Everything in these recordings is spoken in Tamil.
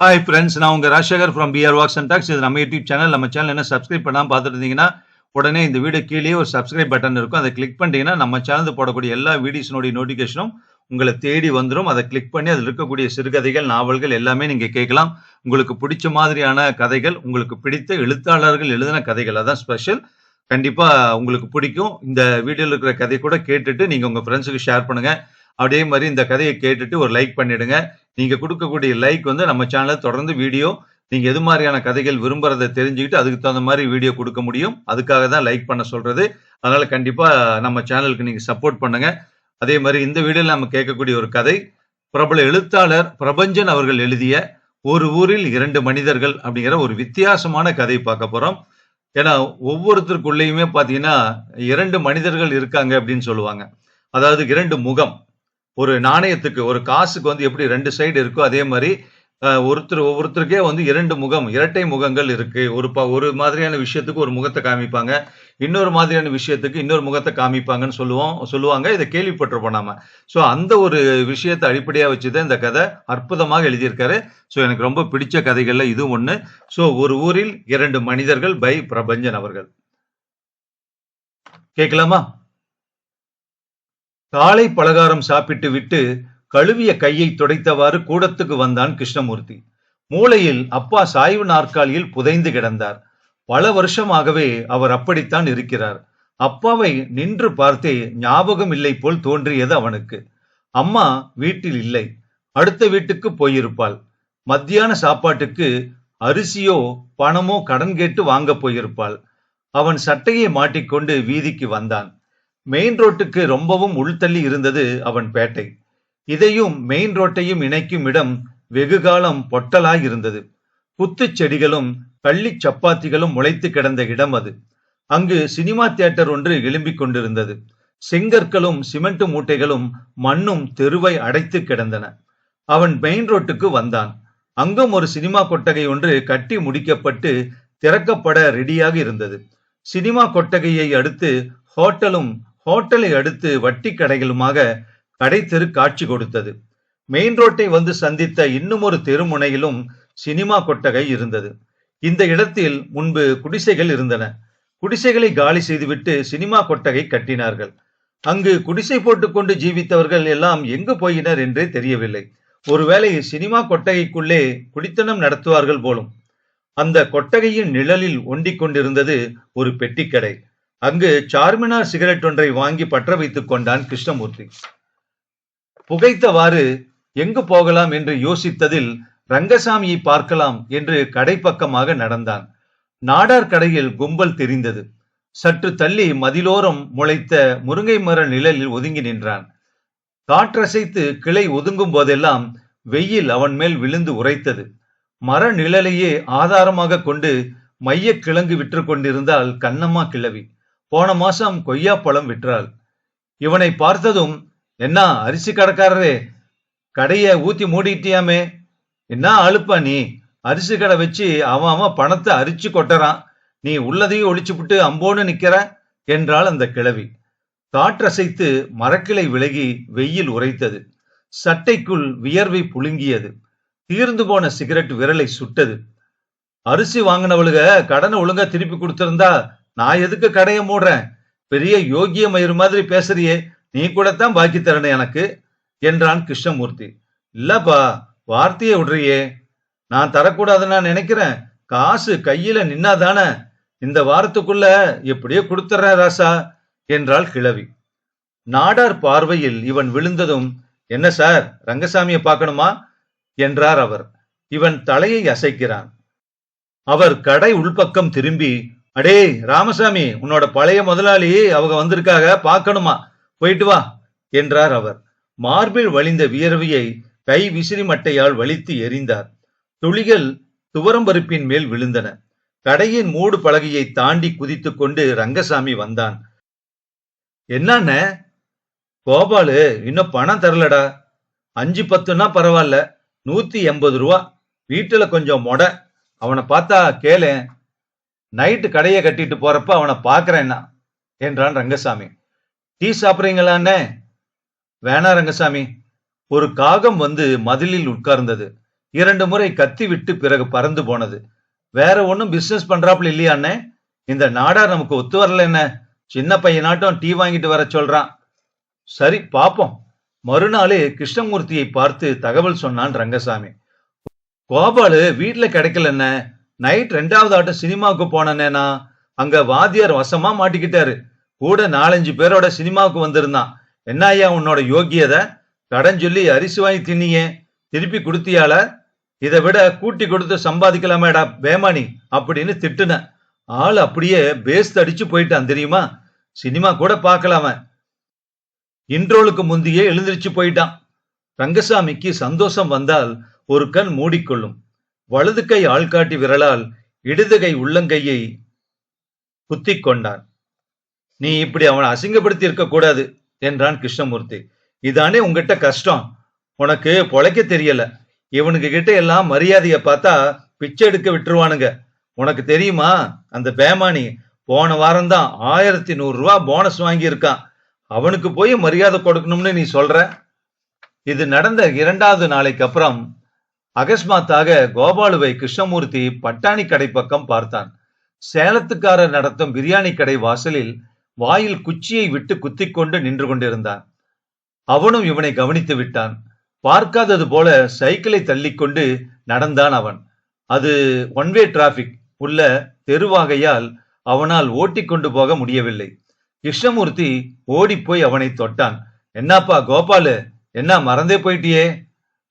ஹாய் ஃப்ரெண்ட்ஸ் நான் உங்கள் Rajasekar from PR walks and talks இது நம்ம யூடியூப் சேனல் நம்ம சேனல் என்ன சப்ஸ்கிரைப் பண்ணாமல் பார்த்துட்டு இருந்தீங்கன்னா உடனே இந்த வீடியோ கீழே ஒரு சப்ஸ்கிரைப் பட்டன் இருக்கும். அதை கிளிக் பண்ணிட்டீங்கன்னா நம்ம சேனல் போடக்கூடிய எல்லா வீடியோஸினுடைய நோட்டிஃபிகேஷனும் உங்களை தேடி வந்துடும் அதை கிளிக் பண்ணி அதில் இருக்கக்கூடிய சிறுகதைகள் நாவல்கள் எல்லாமே நீங்கள் கேட்கலாம். உங்களுக்கு பிடிச்ச மாதிரியான கதைகள் உங்களுக்கு பிடித்த எழுத்தாளர்கள் எழுதின கதைகள். அதான் ஸ்பெஷல் கண்டிப்பாக உங்களுக்கு பிடிக்கும். இந்த வீடியோவில் இருக்கிற கதை கூட கேட்டுட்டு நீங்கள் உங்கள் ஃப்ரெண்ட்ஸுக்கு ஷேர் பண்ணுங்கள் அதே மாதிரி இந்த கதையை கேட்டுட்டு ஒரு லைக் பண்ணிடுங்க. நீங்க கொடுக்கக்கூடிய லைக் வந்து நம்ம சேனலை தொடர்ந்து வீடியோ நீங்க எது மாதிரியான கதைகள் விரும்புறதை தெரிஞ்சுக்கிட்டு அதுக்கு தகுந்த மாதிரி வீடியோ கொடுக்க முடியும். அதுக்காக தான் லைக் பண்ண சொல்றது. அதனால கண்டிப்பா நம்ம சேனலுக்கு நீங்க சப்போர்ட் பண்ணுங்க. அதே மாதிரி இந்த வீடியோவில் நம்ம கேட்கக்கூடிய ஒரு கதை பிரபல எழுத்தாளர் பிரபஞ்சன் அவர்கள் எழுதிய ஒரு ஊரில் இரண்டு மனிதர்கள் அப்படிங்கிற ஒரு வித்தியாசமான கதை பார்க்க போறோம். ஏன்னா ஒவ்வொருத்தருக்குள்ளேயுமே பார்த்தீங்கன்னா இரண்டு மனிதர்கள் இருக்காங்க அப்படின்னு சொல்லுவாங்க. அதாவது இரண்டு முகம். ஒரு நாணயத்துக்கு ஒரு காசுக்கு வந்து எப்படி ரெண்டு சைடு இருக்கோ அதே மாதிரி ஒருத்தர் ஒவ்வொருத்தருக்கே வந்து இரண்டு முகம் இரட்டை முகங்கள் இருக்கு. ஒரு ப ஒரு மாதிரியான விஷயத்துக்கு ஒரு முகத்தை காமிப்பாங்க. இன்னொரு மாதிரியான விஷயத்துக்கு இன்னொரு முகத்தை காமிப்பாங்கன்னு சொல்லுவோம் சொல்லுவாங்க. இதை கேள்விப்பட்டிருப்போம் நாம. ஸோ அந்த ஒரு விஷயத்தை அடிப்படையாக வச்சுதான் இந்த கதை அற்புதமாக எழுதியிருக்காரு. ஸோ எனக்கு ரொம்ப பிடிச்ச கதைகள்ல இது ஒன்று ஸோ ஒரு ஊரில் இரண்டு மனிதர்கள் பை பிரபஞ்சன் அவர்கள். கேட்கலாமா? காலை பலகாரம் சாப்பிட்டு விட்டு கழுவிய கையை துடைத்தவாறு கூடத்துக்கு வந்தான் கிருஷ்ணமூர்த்தி. மூளையில் அப்பா சாய்வு நாற்காலியில் புதைந்து கிடந்தார். பல வருஷமாகவே அவர் அப்படித்தான் இருக்கிறார். அப்பாவை நின்று பார்த்தே ஞாபகம் இல்லை போல் தோன்றியது அவனுக்கு. அம்மா வீட்டில் இல்லை. அடுத்த வீட்டுக்கு போயிருப்பாள். மத்தியான சாப்பாட்டுக்கு அரிசியோ பணமோ கடன் கேட்டு வாங்க போயிருப்பாள். அவன் சட்டையை மாட்டிக்கொண்டு வீதிக்கு வந்தான். மெயின் ரோட்டுக்கு ரொம்பவும் உள்தள்ளி இருந்தது அவன் பேட்டை. இதையும் மெயின் ரோட்டையும் இணைக்கும் இடம் வெகு காலம் பொட்டலாய் இருந்தது. புத்துச் செடிகளும் பள்ளி சப்பாத்திகளும் முளைத்து கிடந்த இடம் அது. அங்கு சினிமா தியேட்டர் ஒன்று எழும்பிக் கொண்டிருந்தது. செங்கற்களும் சிமெண்ட் மூட்டைகளும் மண்ணும் தெருவை அடைத்து கிடந்தன. அவன் மெயின் ரோட்டுக்கு வந்தான். அங்கும் ஒரு சினிமா கொட்டகை ஒன்று கட்டி முடிக்கப்பட்டு திறக்கப்பட ரெடியாக இருந்தது. சினிமா கொட்டகையை அடுத்து ஹோட்டலும் ஹோட்டலை அடுத்து வட்டி கடைகளுமாக கடை தெரு காட்சி கொடுத்தது. மெயின் ரோட்டை வந்து சந்தித்த இன்னுமொரு தெருமுனையிலும் சினிமா கொட்டகை இருந்தது. இந்த இடத்தில் முன்பு குடிசைகள் இருந்தன. குடிசைகளை காலி செய்துவிட்டு சினிமா கொட்டகை கட்டினார்கள். அங்கு குடிசை போட்டுக்கொண்டு ஜீவித்தவர்கள் எல்லாம் எங்கு போயினர் என்றே தெரியவில்லை. ஒருவேளை சினிமா கொட்டகைக்குள்ளே குடித்தனம் நடத்துவார்கள் போலும். அந்த கொட்டகையின் நிழலில் ஒண்டிக் கொண்டிருந்தது ஒரு பெட்டிக்கடை. அங்கு சார்மினார் சிகரெட் ஒன்றை வாங்கி பற்ற வைத்துக் கொண்டான் கிருஷ்ணமூர்த்தி. புகைத்தவாறு எங்கு போகலாம் என்று யோசித்ததில் ரங்கசாமியை பார்க்கலாம் என்று கடைப்பக்கமாக நடந்தான். நாடார் கடையில் கும்பல் தெரிந்தது. சற்று தள்ளி மதிலோரம் முளைத்த முருங்கை மர நிழலில் ஒதுங்கி நின்றான். காற்றசைத்து கிளை ஒதுங்கும் போதெல்லாம் வெயில் அவன் மேல் விழுந்து உரைத்தது மர நிழலையே ஆதாரமாக கொண்டு மைய கிழங்கு விற்று கொண்டிருந்தால் கண்ணம்மா கிழவி போன மாசம் கொய்யா பழம் விற்றாள். இவனை பார்த்ததும் என்ன அரிசி கடைக்காரரே கடைய ஊத்தி மூடிட்டியாமே? என்ன அழுப்பா நீ? அரிசி கடை வச்சு அவன் அவன் பணத்தை அரிச்சு கொட்டறான். நீ உள்ளதையும் ஒழிச்சுப்புட்டு அம்போன்னு நிக்கிற? என்றாள் அந்த கிழவி. காற்றசைத்து மரக்கிளை விலகி வெயில் உரைத்தது சட்டைக்குள் வியர்வை புழுங்கியது. தீர்ந்து போன சிகரெட் விரலை சுட்டது. அரிசி வாங்கினவளுக கடனை ஒழுங்கா திருப்பி கொடுத்திருந்தா நான் எதுக்கு கடையை மூடுறேன்? பெரிய யோகிய மயிறு மாதிரி பேசுறியே. நீ கூடத்தான் பாக்கி தரணும் எனக்கு என்றான் கிருஷ்ணமூர்த்தி. இல்லப்பா வார்த்தையை விடுறியே. நான் தரக்கூடாதுன்னு நான் நினைக்கிறேன். காசு கையில நின்னாதானே. இந்த வாரத்துக்குள்ள எப்படியோ கொடுத்துறேன் ராசா என்றாள் கிழவி. நாடார் பார்வையில் இவன் விழுந்ததும் என்ன சார் ரங்கசாமியை பார்க்கணுமா? என்றார் அவர். இவன் தலையை அசைக்கிறான். அவர் கடை உள்பக்கம் திரும்பி அடே ராமசாமி உன்னோட பழைய முதலாளி அவங்க வந்திருக்காக பார்க்கணுமா? போயிட்டு வா என்றார் அவர். மார்பில் வழிந்த வியர்வையை கை விசிறி மட்டையால் வலித்து எறிந்தார் துளிகள் துவரம்பருப்பின் மேல் விழுந்தன. கடையின் மூடு பலகையை தாண்டி குதித்து கொண்டு ரங்கசாமி வந்தான். என்னண்ண கோபாலு இன்னும் பணம் தரலடா. அஞ்சு பத்துன்னா பரவாயில்ல. நூத்தி எண்பது ரூபா. வீட்டுல கொஞ்சம் மொட. அவனை பார்த்தா கேளேன் நைட்டு கடையை கட்டிட்டு போறப்ப அவனை பாக்குறேன்னா என்றான் ரங்கசாமி. டீ சாப்பிட்றீங்களாண்ணே வேணா ரங்கசாமி. ஒரு காகம் வந்து மதிலில் உட்கார்ந்தது. இரண்டு முறை கத்தி விட்டு பிறகு பறந்து போனது. வேற ஒன்றும் பிசினஸ் பண்றாப்புல இல்லையாண்ணே இந்த நாடார் நமக்கு ஒத்து வரல என்ன? சின்ன பையனாட்டம் டீ வாங்கிட்டு வர சொல்றான். சரி பாப்போம். மறுநாளே கிருஷ்ணமூர்த்தியை பார்த்து தகவல் சொன்னான் ரங்கசாமி. கோபாலு வீட்டில் கிடைக்கல என்ன நைட் ரெண்டாவது ஆட்டம் சினிமாவுக்கு போனேன்னா அங்க வாத்தியார் வசமா மாட்டிக்கிட்டாரு. கூட நாலஞ்சு பேரோட சினிமாவுக்கு வந்திருந்தான். என்ன ஐயா உன்னோட யோகியதை கடன் சொல்லி அரிசி வாங்கி தின்னியே. திருப்பி கொடுத்தியால? இதை விட கூட்டி கொடுத்து சம்பாதிக்கலாமேடா பேமானி அப்படின்னு திட்டுன ஆள் அப்படியே பேஸ் அடிச்சு போயிட்டான் தெரியுமா? சினிமா கூட பார்க்கலாம. இன்ட்ரோலுக்கு முந்தையே எழுந்திருச்சு போயிட்டான். ரங்கசாமிக்கு சந்தோஷம் வந்தால் ஒரு கண் மூடிக்கொள்ளும். வலது கை ஆள்காட்டி விரலால் இடது கை உள்ளங்கையை குத்தி கொண்டான். நீ இப்படி அவனை அசிங்கப்படுத்தி இருக்க கூடாது என்றான் கிருஷ்ணமூர்த்தி. இதானே உங்ககிட்ட கஷ்டம். உனக்கு பொழைக்க தெரியல. இவனுக்கு கிட்ட எல்லாம் மரியாதையை பார்த்தா பிச்சை எடுக்க விட்டுருவானுங்க. உனக்கு தெரியுமா? அந்த பேமானி போன வாரம் தான் ஆயிரத்தி நூறு ரூபா போனஸ் வாங்கியிருக்கான். அவனுக்கு போய் மரியாதை கொடுக்கணும்னு நீ சொல்ற? இது நடந்த இரண்டாவது நாளைக்கு அப்புறம் அகஸ்மாத்தாக கோபாலுவை கிருஷ்ணமூர்த்தி பட்டாணி கடை பக்கம் பார்த்தான். சேலத்துக்காரர் நடத்தும் பிரியாணி கடை வாசலில் வாயில் குச்சியை விட்டு குத்திக்கொண்டு நின்று கொண்டிருந்தான். அவனும் இவனை கவனித்து விட்டான். பார்க்காதது போல சைக்கிளை தள்ளிக்கொண்டு நடந்தான் அவன். அது ஒன்வே டிராபிக் உள்ள தெருவாகையால் அவனால் ஓட்டிக்கொண்டு போக முடியவில்லை. கிருஷ்ணமூர்த்தி ஓடிப்போய் அவனை தொட்டான். என்னப்பா கோபாலு என்ன மறந்தே போயிட்டியே?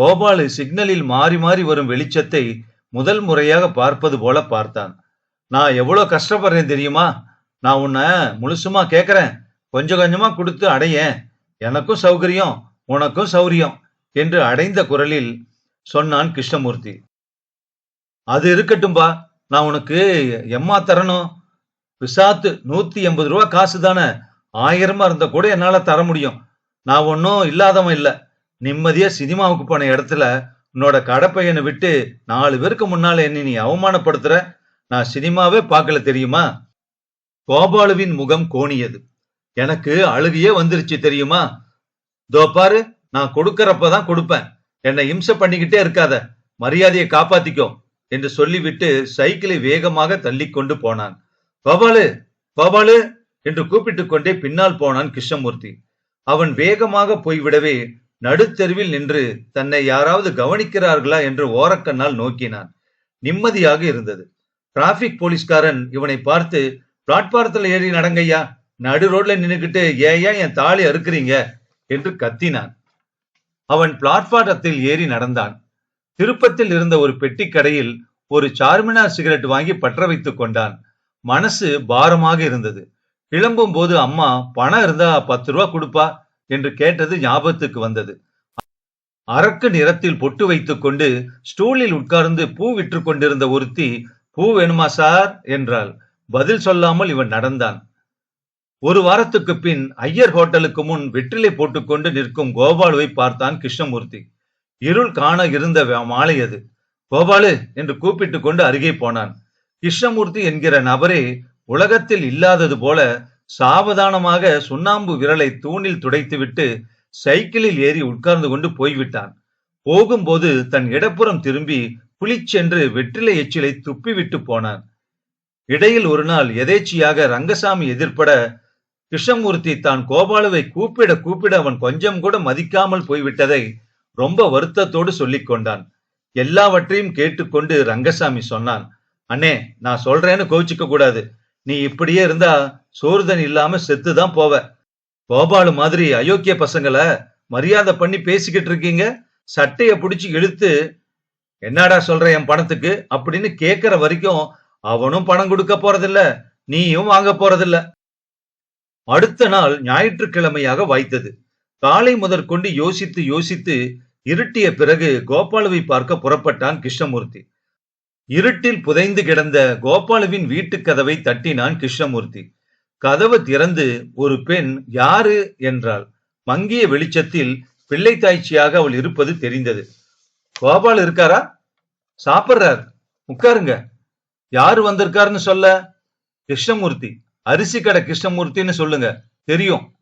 கோபாலு சிக்னலில் மாறி மாறி வரும் வெளிச்சத்தை முதல் முறையாக பார்ப்பது போல பார்த்தான். நான் எவ்வளோ கஷ்டப்படுறேன் தெரியுமா? நான் உன்னை முழுசுமா கேட்குறேன். கொஞ்சம் கொஞ்சமா கொடுத்து அடையேன். எனக்கும் சௌகரியம் உனக்கும் சௌரியம் என்று அடைந்த குரலில் சொன்னான் கிருஷ்ணமூர்த்தி. அது இருக்கட்டும்பா. நான் உனக்கு எம்மா தரணும்? விசாத்து நூத்தி எண்பது ரூபா காசு தானே. ஆயிரமா இருந்தா கூட என்னால தர முடியும். நான் ஒன்றும் இல்லாதவன் இல்லை. நிம்மதியா சினிமாவுக்கு போன இடத்துல உன்னோட கடப்பையனை விட்டு நாலு பேருக்கு முன்னால என்ன நீ அவமானப்படுத்துற? நான் சினிமாவே பார்க்கல தெரியுமா? கோபாலுவின் முகம் கோணியது. எனக்கு அழுகியே வந்துருச்சு தெரியுமா? தோ பாரு நான் கொடுக்கறப்பதான் கொடுப்பேன். என்னை இம்சை பண்ணிக்கிட்டே இருக்காத. மரியாதையை காப்பாத்திக்கோ என்று சொல்லிவிட்டு சைக்கிளை வேகமாக தள்ளிக்கொண்டு போனான். கோபாலு கோபாலு என்று கூப்பிட்டு கொண்டே பின்னால் போனான் கிருஷ்ணமூர்த்தி. அவன் வேகமாக போய்விடவே நடுத்தெருவில் நின்று தன்னை யாராவது கவனிக்கிறார்களா என்று ஓரக்கண்ணால் நோக்கினான். நிம்மதியாக இருந்தது. டிராபிக் போலீஸ்காரன் இவனை பார்த்து பிளாட்பாரத்துல ஏறி நடங்கய்யா. நடு ரோட்ல நின்னுக்கிட்டு ஏயா என் தாலி அறுக்குறீங்க? என்று கத்தினான். அவன் பிளாட்பாரத்தில் ஏறி நடந்தான். திருப்பத்தில் இருந்த ஒரு பெட்டி கடையில் ஒரு சார்மினார் சிகரெட் வாங்கி பற்ற வைத்துக் கொண்டான். மனசு பாரமாக இருந்தது. கிளம்பும் போது அம்மா பணம் இருந்தா பத்து ரூபா கொடுப்பா. என்று கேட்டது ஞாபகத்துக்கு வந்தது. அரக்கு நிறத்தில் பொட்டு வைத்துக் கொண்டு ஸ்டூலில் உட்கார்ந்து பூ விற்று கொண்டிருந்த ஒருத்தி பூ வேணுமா சார்? என்றாள். பதில் சொல்லாமல் இவன் நடந்தான். ஒரு வாரத்துக்கு பின் ஐயர் ஹோட்டலுக்கு முன் வெற்றிலை போட்டுக்கொண்டு நிற்கும் கோபாலுவை பார்த்தான் கிருஷ்ணமூர்த்தி. இருள் காண இருந்த மாலை அது. கோபாலு என்று கூப்பிட்டு கொண்டு அருகே போனான். கிருஷ்ணமூர்த்தி என்கிற நபரே உலகத்தில் இல்லாதது போல சாவதானமாக சுண்ணாம்பு விரலை தூணில் துடைத்துவிட்டு சைக்கிளில் ஏறி உட்கார்ந்து கொண்டு போய்விட்டான். போகும்போது தன் இடப்புறம் திரும்பி புலிச்சென்று வெற்றிலை எச்சிலை துப்பிவிட்டு போனான். இடையில் ஒரு நாள் எதேச்சியாக ரங்கசாமி எதிர்ப்பட கிருஷ்ணமூர்த்தி தான் கோபாலுவை கூப்பிட கூப்பிட அவன் கொஞ்சம் கூட மதிக்காமல் போய்விட்டதை ரொம்ப வருத்தத்தோடு சொல்லிக் கொண்டான். எல்லாவற்றையும் கேட்டுக்கொண்டு ரங்கசாமி சொன்னான் அண்ணே நான் சொல்றேன்னு கோவிச்சுக்க கூடாது. நீ இப்படியே இருந்தா சோறுதன் இல்லாம செத்துதான் போவ. கோபாலு மாதிரி அயோக்கிய பசங்களை மரியாதை பண்ணி பேசிக்கிட்டு இருக்கீங்க. சட்டைய பிடிச்சி இழுத்து என்னடா சொல்ற என் பணத்துக்கு? அப்படின்னு கேக்குற வரைக்கும் அவனும் பணம் கொடுக்க போறதில்ல நீயும் வாங்க போறதில்ல. அடுத்த நாள் ஞாயிற்றுக்கிழமையாக வாய்த்தது. காலை முதற்கொண்டு யோசித்து யோசித்து இருட்டிய பிறகு கோபாலுவை பார்க்க புறப்பட்டான் கிருஷ்ணமூர்த்தி. இருட்டில் புதைந்து கிடந்த கோபாலுவின் வீட்டுக் கதவை தட்டினான் கிருஷ்ணமூர்த்தி. கதவு திறந்து ஒரு பெண் யாரு என்றாள். மங்கிய வெளிச்சத்தில் பிள்ளை தாய்ச்சியாக அவள் இருப்பது தெரிந்தது. கோபால் இருக்காரா? சாப்பிடுறார். உட்காருங்க. யாரு வந்திருக்காருன்னு சொல்ல? கிருஷ்ணமூர்த்தி. அரிசி கடை கிருஷ்ணமூர்த்தின்னு சொல்லுங்க. தெரியும்.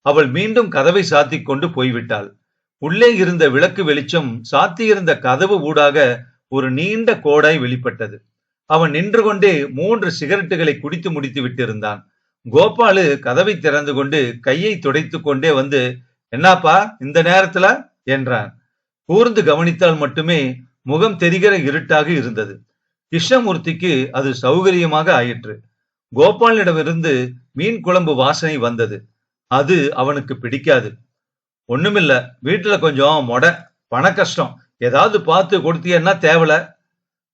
அவள் மீண்டும் கதவை சாத்தி கொண்டு போய்விட்டாள். உள்ளே இருந்த விளக்கு வெளிச்சம் சாத்தியிருந்த கதவு ஊடாக ஒரு நீண்ட கோடாய் வெளிப்பட்டது. அவன் நின்று கொண்டே மூன்று சிகரெட்டுகளை குடித்து முடித்து விட்டிருந்தான். கோபாலு கதவை திறந்து கொண்டு கையை துடைத்துக் கொண்டே வந்து என்னப்பா இந்த நேரத்துல? என்றான். கூர்ந்து கவனித்தால் மட்டுமே முகம் தெரிகிற இருட்டாக இருந்தது. கிருஷ்ணமூர்த்திக்கு அது சௌகரியமாக ஆயிற்று. கோபாலிடமிருந்து மீன் குழம்பு வாசனை வந்தது. அது அவனுக்கு பிடிக்காது. ஒண்ணுமில்ல வீட்டுல கொஞ்சம் மொட பண கஷ்டம். ஏதாவது பார்த்து கொடுத்தியன்னா தேவல.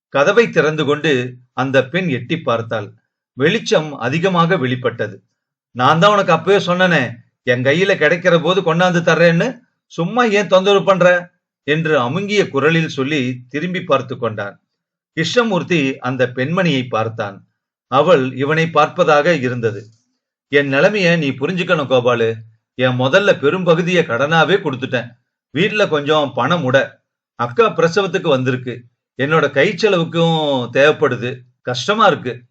கதவை திறந்து கொண்டு அந்த பெண் எட்டி பார்த்தாள். வெளிச்சம் அதிகமாக வெளிப்பட்டது. நான் தான் உனக்கு அப்பவே சொன்னனே என் கையில கிடைக்கிற போது கொண்டாந்து தர்றேன்னு சும்மா ஏன் தொந்தரவு பண்ற? என்று அமுங்கிய குரலில் சொல்லி திரும்பி பார்த்து கொண்டான். கிருஷ்ணமூர்த்தி அந்த பெண்மணியை பார்த்தான். அவள் இவனை பார்ப்பதாக இருந்தது. என் நிலைமைய நீ புரிஞ்சுக்கணும் கோபாலு. என் முதல்ல பெரும்பகுதியை கடனாவே கொடுத்துட்டேன். வீட்டுல கொஞ்சம் பணம் உட அக்கா பிரசவத்துக்கு வந்திருக்கு. என்னோட கை செலவுக்கும் தேவைப்படுது. கஷ்டமா இருக்கு.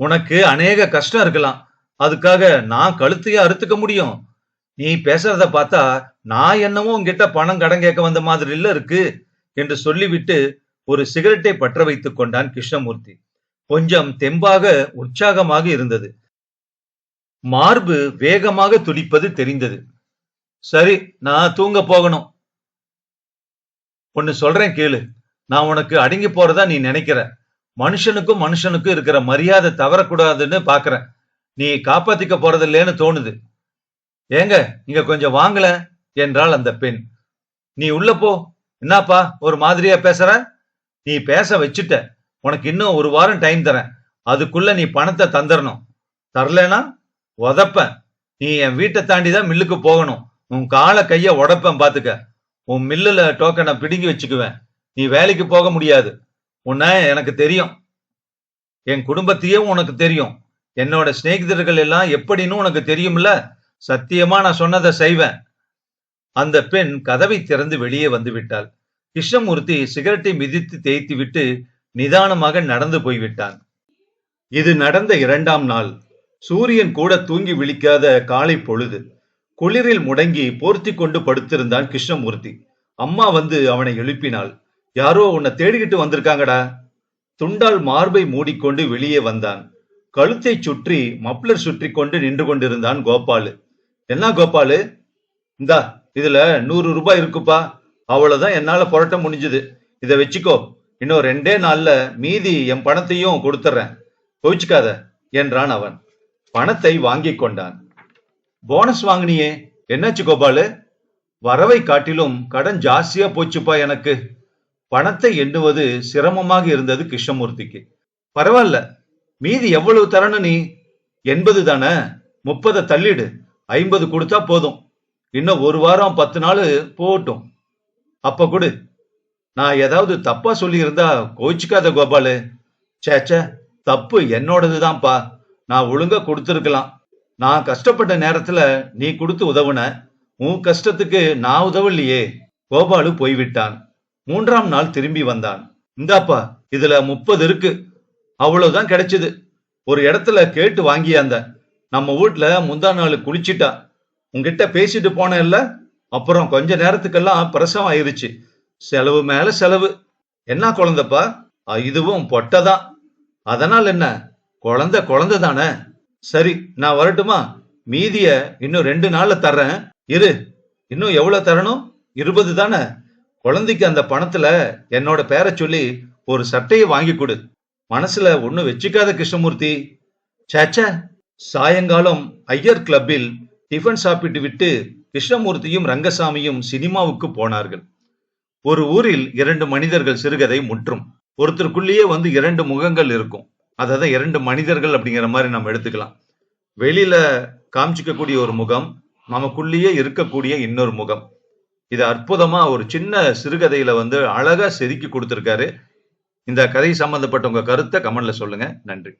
உனக்கு அநேக கஷ்டம் இருக்கலாம். அதுக்காக நான் கழுத்தையே அறுத்துக்க முடியும். நீ பேசுறத பார்த்தா நான் என்னவோ உங்ககிட்ட பணம் கடன் கேட்க வந்த மாதிரி இல்ல இருக்கு என்று சொல்லிவிட்டு ஒரு சிகரெட்டை பற்ற வைத்துக் கொண்டான் கிருஷ்ணமூர்த்தி. கொஞ்சம் தெம்பாக உற்சாகமாக இருந்தது. மார்பு வேகமாக துடிப்பது தெரிந்தது. சரி நான் தூங்க போகணும். ஒன்னு சொல்றேன் கேளு. நான் உனக்கு அடங்கி போறதா நீ நினைக்கிற. மனுஷனுக்கும் மனுஷனுக்கும் இருக்கிற மரியாதை தவறக்கூடாதுன்னு பாக்குறேன். நீ காப்பாத்திக்க போறதில்லேன்னு தோணுது. ஏங்க இங்க கொஞ்சம் வாங்கல என்றாள் அந்த பெண். நீ உள்ள போ. என்னப்பா ஒரு மாதிரியா பேசுற? நீ பேச வச்சுட்ட. உனக்கு இன்னும் ஒரு வாரம் டைம் தரேன். அதுக்குள்ள நீ பணத்தை தந்துடணும் தரலனா உதப்பேன் நீ என் வீட்டை தாண்டி தான் மில்லுக்கு போகணும். உன் காலை கைய உடப்பேன் பாத்துக்க. உன் மில்லுல டோக்கனை பிடுங்கி வச்சுக்குவேன். நீ வேலைக்கு போக முடியாது. உன்னை எனக்கு தெரியும். என் குடும்பத்தையும் உனக்கு தெரியும். என்னோட சிநேகிதர்கள் எல்லாம் எப்படின்னு உனக்கு தெரியும்ல? சத்தியமா நான் சொன்னதை செய்வேன். அந்த பெண் கதவை திறந்து வெளியே வந்து விட்டாள். கிருஷ்ணமூர்த்தி சிகரெட்டை மிதித்து தேய்த்து விட்டு நிதானமாக நடந்து போய்விட்டான் இது நடந்த இரண்டாம் நாள். சூரியன் கூட தூங்கி விழிக்காத காலை பொழுது. குளிரில் முடங்கி போர்த்தி கொண்டு படுத்திருந்தான் கிருஷ்ணமூர்த்தி. அம்மா வந்து அவனை எழுப்பினாள். யாரோ உன்னை தேடிக்கிட்டு வந்திருக்காங்கடா. துண்டால் மார்பை மூடிக்கொண்டு வெளியே வந்தான். கழுத்தை சுற்றி மப்ளர் சுற்றி கொண்டு நின்று கொண்டிருந்தான் கோபாலு. என்ன கோபாலு? இந்தா இதுல நூறு ரூபாய் இருக்குப்பா. அவ்வளவுதான் என்னால புரட்ட முடிஞ்சது. இத வச்சுக்கோ. இன்னும் ரெண்டே நாள்ல மீதி என் பணத்தையும் கொடுத்துறேன். கோவிச்சுக்காத என்றான் அவன். பணத்தை வாங்கி கொண்டான். போனஸ் வாங்கினியே. என்னாச்சு கோபாலு? வரவை காட்டிலும் கடன் ஜாஸ்தியா போச்சுப்பா எனக்கு. பணத்தை எண்ணுவது சிரமமாக இருந்தது கிருஷ்ணமூர்த்திக்கு. பரவாயில்ல மீதி எவ்வளவு தரணும் நீ? எண்பது தானே? முப்பதை தள்ளிடு. ஐம்பது கொடுத்தா போதும். இன்னும் ஒரு வாரம் பத்து நாள் போகட்டும். அப்ப கொடு. நான் ஏதாவது தப்பா சொல்லியிருந்தா கோச்சிக்காத கோபாலு. சேச்ச தப்பு என்னோடதுதான்ப்பா. நான் ஒழுங்கா கொடுத்துருக்கலாம். நான் கஷ்டப்பட்ட நேரத்துல நீ கொடுத்து உதவுன. உன் கஷ்டத்துக்கு நான் உதவலையே. கோபாலு போய்விட்டான். மூன்றாம் நாள் திரும்பி வந்தான். இந்தாப்பா இதுல முப்பது இருக்கு. அவ்வளவுதான் கிடைச்சது. ஒரு இடத்துல கேட்டு வாங்கியாந்த நம்ம வீட்ல முந்தா நாள் குளிச்சிட்டா. உங்ககிட்ட பேசிட்டு போனேன்ல அப்புறம் கொஞ்ச நேரத்துக்கெல்லாம் பிரசவம் ஆயிருச்சு. செலவு மேல செலவு. என்ன குழந்தைப்பா? இதுவும் பொட்டதான் அதனால் என்ன? குழந்தை குழந்தை தானே சரி நான் வரட்டுமா? மீதிய இன்னும் ரெண்டு நாள்ல தர்றேன். இரு இன்னும் எவ்வளவு தரணும்? இருபது தானே? குழந்தைக்கு அந்த பணத்துல என்னோட பேரை சொல்லி ஒரு சட்டையை வாங்கி கொடு. மனசுல ஒண்ணு வச்சுக்காத கிருஷ்ணமூர்த்தி. சேச்சே சாயங்காலம் ஐயர் கிளப்பில் டிஃபன் சாப்பிட்டு விட்டு கிருஷ்ணமூர்த்தியும் ரங்கசாமியும் சினிமாவுக்கு போனார்கள். ஒரு ஊரில் இரண்டு மனிதர்கள் சிறுகதை முற்றும். ஒருத்தருக்குள்ளேயே வந்து இரண்டு முகங்கள் இருக்கும். அதாவது இரண்டு மனிதர்கள் அப்படிங்கிற மாதிரி நம்ம எடுத்துக்கலாம். வெளியில காமிச்சிக்கக்கூடிய ஒரு முகம் நமக்குள்ளேயே இருக்கக்கூடிய இன்னொரு முகம். இது அற்புதமா ஒரு சின்ன சிறுகதையில வந்து அழகா செதுக்கி கொடுத்திருக்காரு. இந்த கதை சம்பந்தப்பட்ட உங்க கருத்தை கமெண்ட்ல சொல்லுங்க. நன்றி.